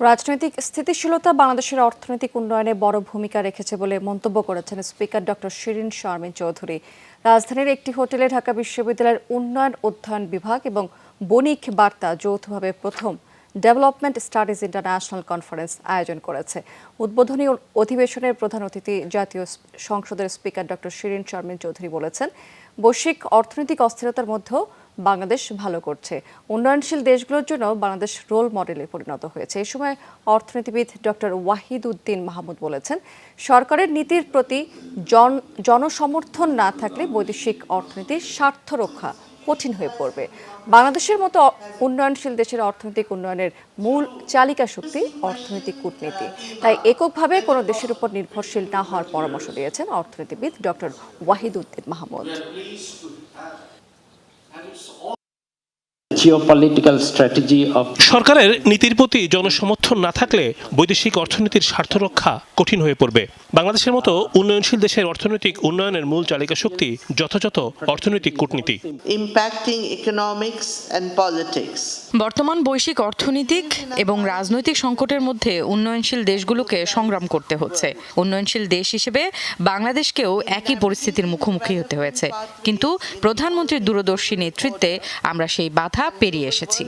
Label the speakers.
Speaker 1: রাজনৈতিক স্থিতিশীলতা বাংলাদেশের অর্থনৈতিক উন্নয়নে বড় ভূমিকা রেখেছে বলে মন্তব্য করেছেন স্পিকার ডক্টর শিরিন শর্মিন চৌধুরী। রাজধানীর একটি হোটেলে ঢাকা বিশ্ববিদ্যালয়ের উন্নয়ন অধ্যয়ন বিভাগ এবং বণিক বার্তা যৌথভাবে প্রথম ডেভেলপমেন্ট স্টাডিজ ইন্টারন্যাশনাল কনফারেন্স আয়োজন করেছে। উদ্বোধনী অধিবেশনের প্রধান অতিথি জাতীয় সংসদের স্পিকার ডক্টর শিরিন শর্মিন চৌধুরী বলেছেন, বৈশ্বিক অর্থনৈতিক অস্থিরতার মধ্যেও বাংলাদেশ ভালো করছে। উন্নয়নশীল দেশগুলোর জন্য বাংলাদেশ রোল মডেলে পরিণত হয়েছে। এ সময় অর্থনীতিবিদ ডক্টর ওয়াহিদ উদ্দিন মাহমুদ বলেছেন, সরকারের নীতির প্রতি জন জনসমর্থন না থাকলে বৈদেশিক অর্থনীতির স্বার্থ রক্ষা কঠিন হয়ে পড়বে। বাংলাদেশের মতো উন্নয়নশীল দেশের অর্থনৈতিক উন্নয়নের মূল চালিকা শক্তি অর্থনৈতিক কূটনীতি। তাই এককভাবে কোনো দেশের উপর নির্ভরশীল না হওয়ার পরামর্শ দিয়েছেন অর্থনীতিবিদ doctor Wahid Uddin Mahmud.
Speaker 2: Geopolitical strategy of
Speaker 3: সরকারের নীতির প্রতি জনসমর্থন না থাকলে বৈদেশিক অর্থনীতির স্বার্থ রক্ষা কঠিন হয়ে পড়বে বাংলাদেশের মতো উন্নয়নশীল দেশের অর্থনৈতিক উন্নয়নের মূল চালিকা শক্তি যথাযথ অর্থনৈতিক কূটনীতি
Speaker 4: ইম্প্যাক্টিং ইকোনমিক্স এন্ড politics.
Speaker 5: বর্তমান বৈশ্বিক অর্থনৈতিক এবং রাজনৈতিক সংকটের মধ্যে উন্নয়নশীল দেশগুলোকে সংগ্রাম করতে হচ্ছে। উন্নয়নশীল দেশ হিসেবে বাংলাদেশকেও একই পরিস্থিতির মুখোমুখি হতে হয়েছে। কিন্তু প্রধানমন্ত্রীর দূরদর্শী নেতৃত্বে আমরা সেই বাধা পেরিয়ে এসেছি।